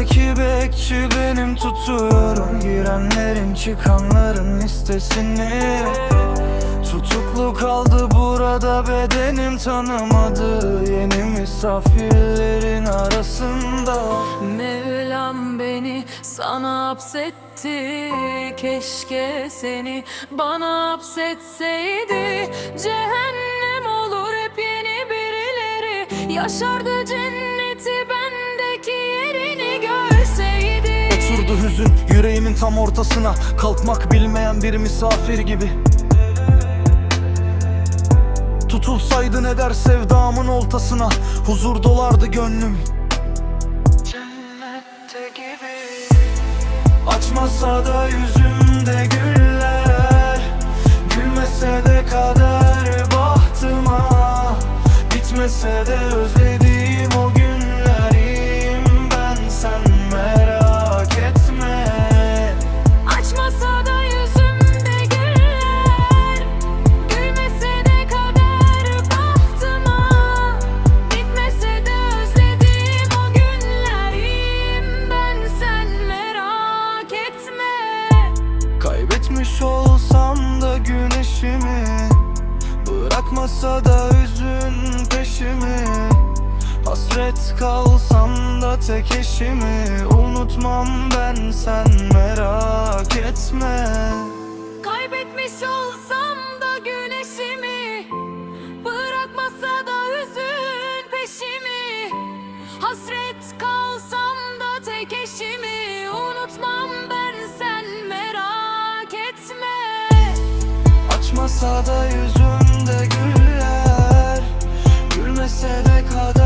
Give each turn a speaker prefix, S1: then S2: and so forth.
S1: Bekçi benim tutuyorum. Girenlerin çıkanların listesini. Tutuklu kaldı burada bedenim tanımadı. Yeni misafirlerin arasında.
S2: Mevlam beni sana hapsetti. Keşke seni bana hapsetseydi. Cehennem olur hep yeni birileri. Yaşardı cenneti bendeki
S1: yüreğimin tam ortasına Kalkmak bilmeyen bir misafir gibi. Tutulsaydı ne der sevdamın oltasına Huzur dolardı gönlüm. Cennette gibi. Açmasa da yüzümde güller Gülmese de kader bahtıma Bitmese de özlediğim Kaybetmiş olsam da güneşimi Bırakmasa da üzün peşimi. Hasret kalsam da tek eşimi Unutmam ben sen merak etme
S2: Olmasa da yüzümde güller
S1: Gülmese de kader